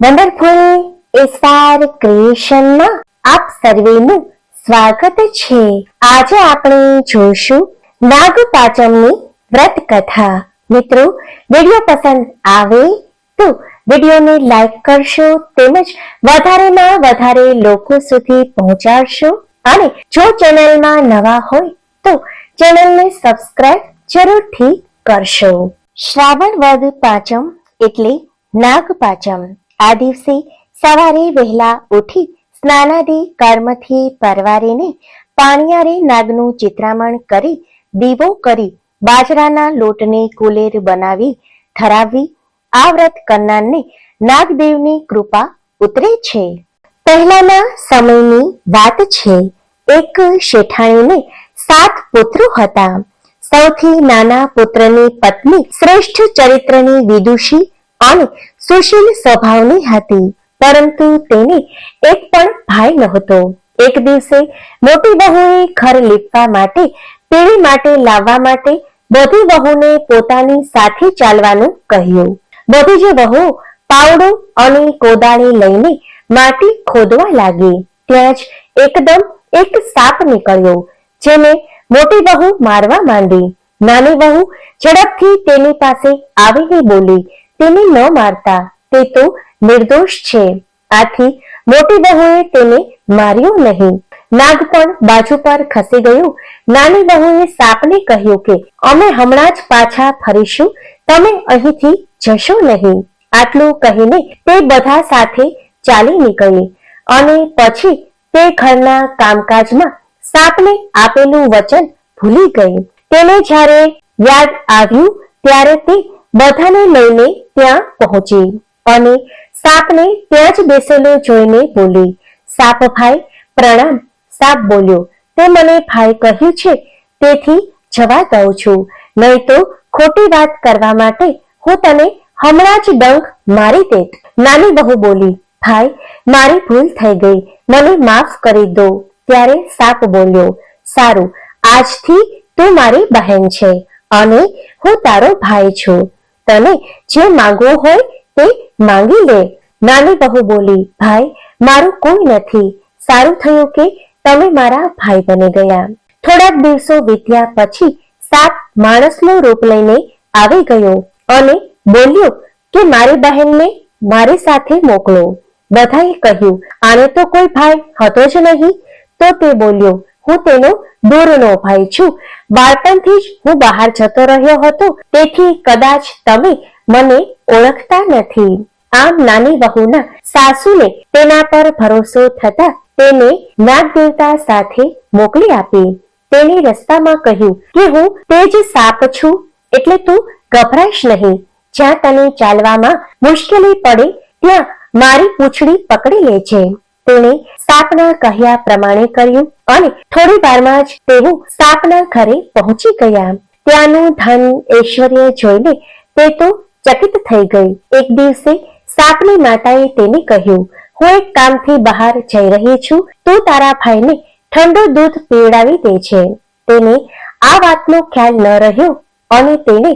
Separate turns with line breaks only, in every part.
Wonderful SR ક્રિએશનમાં આપ સર્વેનું સ્વાગત છે આજે આપણે જોઈશું નાગ પાંચમની વ્રત કથા મિત્રો વીડિયો પસંદ આવે તો વિડીયોને લાઈક કરશો તેમજ વધારેમાં વધારે લોકો સુધી પહોંચાડશો અને જો ચેનલમાં નવા હોય તો ચેનલને સબસ્ક્રાઇબ જરૂરથી કરશો શ્રાવણ વદ પાંચમ એટલે નાગ પાંચમ આ દિવસે સવારે વહેલા ઉઠી સ્નાનાદિ કર્મથી પરવારીને પાણિયારે નાગનું ચિત્રામણ કરી દીવો કરી બાજરાના લોટને કુલેર બનાવી ધરાવવી આ વ્રત કરનારને નાગદેવની કૃપા ઉતરે છે. પહેલાના સમયની વાત છે, એક શેઠાણીને સાત પુત્રો હતા. સૌથી નાના પુત્રની પત્ની શ્રેષ્ઠ ચરિત્રની વિદુષી અને સુશીલ સ્વભાવની હતી, પરંતુ તેને એક પણ ભાઈ નહોતો. એક દિવસે મોટી બહુએ ઘર લીપવા માટે પીળી માટે લાવવા માટે બધી બહુને પોતાની સાથે ચાલવાનું કહ્યું. બધી જે બહુ પાવડો અને કોદાળી લઈને માટી ખોદવા લાગી. ત્યાં જ એકદમ એક સાપ નીકળ્યો, જેને મોટી બહુ મારવા માંડી. નાની બહુ ઝડપથી તેની પાસે આવીને બોલી તેને ન મારતા. તે તો નિર્દોષ છે. આથી મોટી બહુએ તેને માર્યો નહીં. નાગ પણ બાજુ પર ખસી ગયું. નાની બહુએ સાપને કહ્યું કે, અમે હમણાં જ પાછા ફરીશું. તમે અહીંથી જશો નહીં. આટલું કહીને તે બધા સાથે ચાલી નીકળી. અને પછી તે ઘરના કામકાજમાં સાપને આપેલું વચન ભૂલી ગઈ. તેને જ્યારે યાદ આવ્યું, ત્યારે તે બધાને લઈને ત્યાં પહોંચી અને સાપને ત્યાં જ બેસેલો જોઈને બોલી, સાપ ભાઈ, પ્રણામ. સાપ બોલ્યો, તે મને ભાઈ કહ્યું છે, તેથી જવા દઉં છું. નહીં તો ખોટી વાત કરવા માટે હું તને હમણાં જ ડંખ મારી દેત. નાની બહુ બોલી, ભાઈ, મારી ભૂલ થઈ ગઈ. મને માફ કરી દો. ત્યારે સાપ બોલ્યો, સારું, આજથી તું મારી બહેન છે અને હું તારો ભાઈ છું. તને જે માંગવું હોય તે માંગી લે. નાની બહુ બોલી, ભાઈ, મારું કોઈ નથી. સારું થયું કે તમે મારા ભાઈ બની ગયા. થોડાક દિવસો વીત્યા પછી સાત માણસનો રૂપ લઈને આવી ગયો અને બોલ્યો કે, મારી બહેનને મારી સાથે મોકલો. બધાએ કહ્યું, આને તો કોઈ ભાઈ હતો જ નહીં. તો તે બોલ્યો હું તેનો દૂરનો ભાઈ છું. બાળપણથી જ હું બહાર જતો રહ્યો હતો. તેથી કદાચ તમે મને ઓળખતા નથી. આમ નાની વહુના સાસુને તેના પર ભરોસો થતા તેને નાગ દેવતા સાથે મોકલી આપી. તેને રસ્તામાં કહ્યું કે હું તે જ સાપ છું, એટલે તું ગભરાઈશ નહીં. જ્યાં તને ચાલવામાં મુશ્કેલી પડે, ત્યાં મારી પૂંછડી પકડી લે છે તેણે સાપના કહ્યા પ્રમાણે કર્યું અને થોડી વારમાં જ તેઓ સાપના ઘરે પહોંચી ગયા. ત્યાંનું ધન ઐશ્વર્ય જોઈને તે તો ચકિત થઈ ગઈ. એક દિવસે સાપની માતાએ તેને કહ્યું, હું એક કામથી બહાર જઈ રહી છું. તું તારા ભાઈને ઠંડુ દૂધ પીવડાવી દે છે. તેને આ વાતનો ખ્યાલ ન રહ્યો અને તેને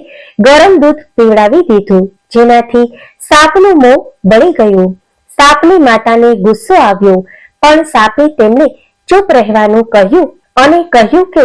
ગરમ દૂધ પીવડાવી દીધું, જેનાથી સાપનું મોં બળી ગયું. સાપની માતાને ગુસ્સો આવ્યો પણ સાપે તેમને ચૂપ રહેવાનું કહ્યું અને કહ્યું કે,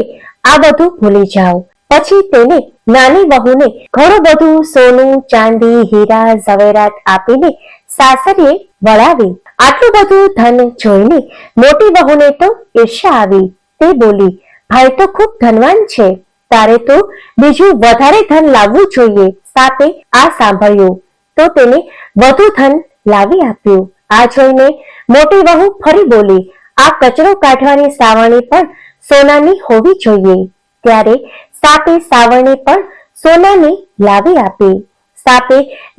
આ બધું ભૂલી જાઓ. પછી તેને નાની વહુને ઘણું બધું સોનું, ચાંદી, હીરા, ઝવેરાત આપીને સાસરીએ વળાવી. આટલું બધું ધન જોઈને મોટી વહુને તો ઈર્ષા આવી. તે બોલી, ભાઈ તો ખૂબ ધનવાન છે. તારે તો બીજું વધારે ધન લાવવું જોઈએ. સાપે આ સાંભળ્યું તો તેને વધુ ધન લાવી આપ્યું. આ જોઈને મોટી વહુ ફરી બોલી, આ કચરો કાઢવાની સાવરણી પણ સોનાની હોવી જોઈએ. ત્યારે સાપે સાવરણી પણ સોનાની લાવી આપી. સાપે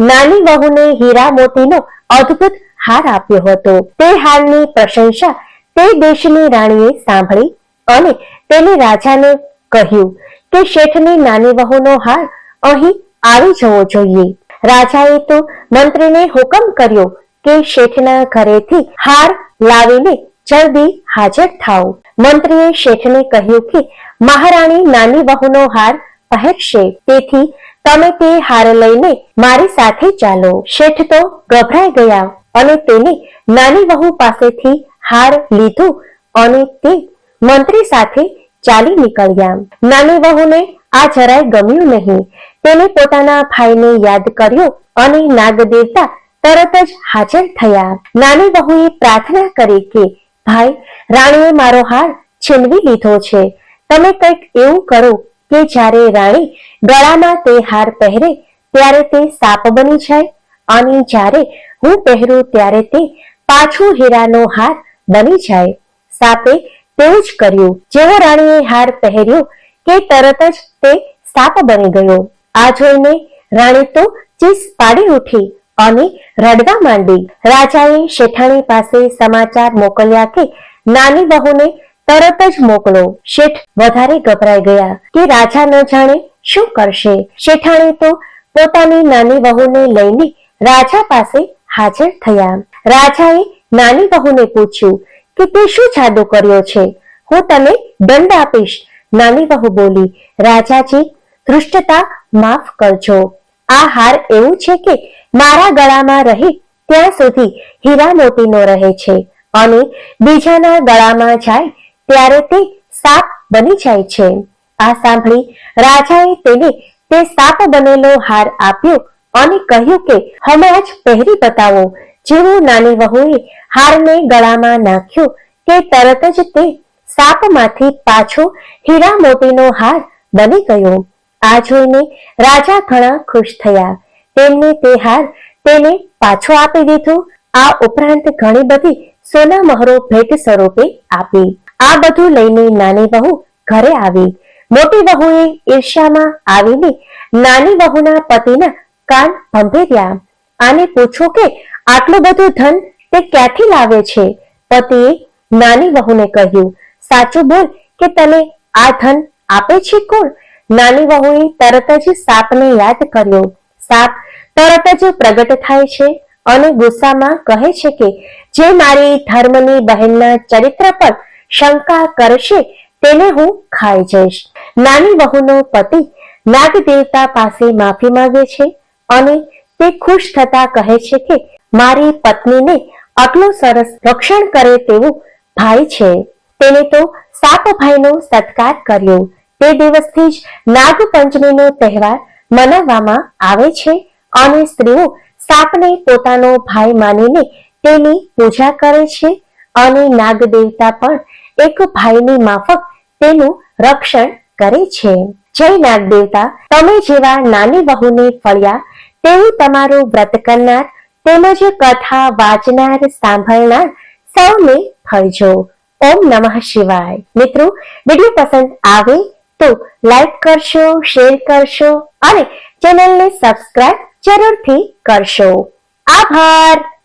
નાની વહુને હીરા મોતીનો અદ્ભુત હાર આપ્યો હતો. તે હારની પ્રશંસા તે દેશની રાણીએ સાંભળી અને તેને રાજાને કહ્યું કે, શેઠની નાની વહુનો હાર અહીં આવી જવો જોઈએ. રાજાએ તો મંત્રીને હુકમ કર્યો કે શેઠના ઘરેથી હાર લાવીને જલ્દી હાજર થાવ. મંત્રીએ શેઠને કહ્યું કે, મહારાણી નાની વહુનો હાર પહેરશે. તેથી તમે તે હાર લઈને મારી સાથે ચાલો. શેઠ તો ગભરાઈ ગયા અને તેને નાની વહુ પાસેથી હાર લીધું અને તે મંત્રી સાથે ચાલી નીકળ્યા. નાની વહુને આ જરાય ગમ્યું નહીં. તેને પોતાના ભાઈને યાદ કર્યો અને નાગદેવતા તરત જ હાજર થયા. નાની બહુએ પ્રાર્થના કરી કે, ભાઈ, રાણીએ મારો હાર છીનવી લીધો છે. તમે કંઈક એવું કરો કે જ્યારે રાણી ગળામાં તે હાર પહેરે ત્યારે તે સાપ બની જાય અને જ્યારે હું પહેરું ત્યારે તે પાછું હીરાનો હાર બની જાય. સાપે તેવું જ કર્યું. જેવો રાણીએ હાર પહેર્યો કે તરત જ તે સાપ બની ગયો. આ જોઈને રાણી તો ચીસ પાડી ઉઠી. અને રડવા માંડી રાજાએ શેઠાણી પાસે સમાચાર મોકલ્યા કે નાની બહુને તરત જ મોકલો. શેઠ વધારે ગભરાઈ ગયા કે રાજા ન જાણે શું કરશે. શેઠાણી તો પોતાની નાની બહુને લઈને રાજા પાસે હાજર થયા. રાજાએ નાની બહુને પૂછ્યું કે તે શું જાદુ કર્યો છે? હું તને દંડ આપીશ. નાની બહુ બોલી, રાજાજી, ધૃષ્ટતા માફ કરજો. આ હાર એવું છે કે મારા ગળામાં રહી ત્યાં સુધી હીરા મોતીનો રહે છે અને બીજાના ગળામાં જાય ત્યારે તે સાપ બની જાય છે. આ સાંભળી રાજાએ તેને તે સાપ બનેલો હાર આપ્યો અને કહ્યું કે હમણાં જ પહેરી બતાવો જેવું નાની વહુએ હારને ગળામાં નાખ્યો કે તરત જ તે સાપમાંથી પાછો હીરા મોતીનો હાર બની ગયો. આ જોઈને રાજા ઘણા ખુશ થયા. તેમને તે હાર તેને પાછો આપી દીધો. આ ઉપરાંત ઘણી બધી સોના મહરો ભેટ સ્વરૂપે આપી. આ બધું લઈને નાની વહુ ઘરે આવી. મોટી વહુએ ઈર્ષ્યામાં આવીને નાની વહુના પતિના કાન ભંભેર્યા. આને પૂછો કે આટલું બધું ધન તે ક્યાંથી લાવે છે? પતિએ નાની વહુને કહ્યું, સાચું બોલ કે તને આ ધન આપે છે કોણ? નાની વહુએ તરત જ સાપને યાદ કર્યો. સાપ તરત જ પ્રગટ થાય છે અને ગુસ્સામાં કહે છે કે, જે મારી ધર્મની બહેનના ચરિત્ર પર શંકા કરશે, તેને હું ખાઈ જઈશ. નાની વહુનો પતિ નાગ દેવતા પાસે માફી માંગે છે અને તે ખુશ થતા કહે છે કે, મારી પત્નીને આટલું સરસ રક્ષણ કરે તેવું ભાઈ છે. તેને તો સાપ ભાઈનો સત્કાર કર્યો. તે દિવસથી જ નાગપંચમીનો તહેવાર મનાવવામાં આવે છે અને સ્ત્રીઓ સાપને પોતાનો ભાઈ માનીને તેની પૂજા કરે છે અને નાગ દેવતા પણ એક ભાઈની માફક તેનું રક્ષણ કરે છે. જય નાગ દેવતા તમે જેવા નાની વહુને ફળ્યા, તેવું તમારું વ્રત કરનાર તેમજ કથા વાંચનાર સાંભળનાર સૌને ફળજો. ઓમ નમઃ શિવાય. મિત્રો, વીડિયો પસંદ આવે તો લાઈક કરશો શેર કરશો અને ચેનલને સબસ્ક્રાઇબ જરૂરથી કરશો. આભાર.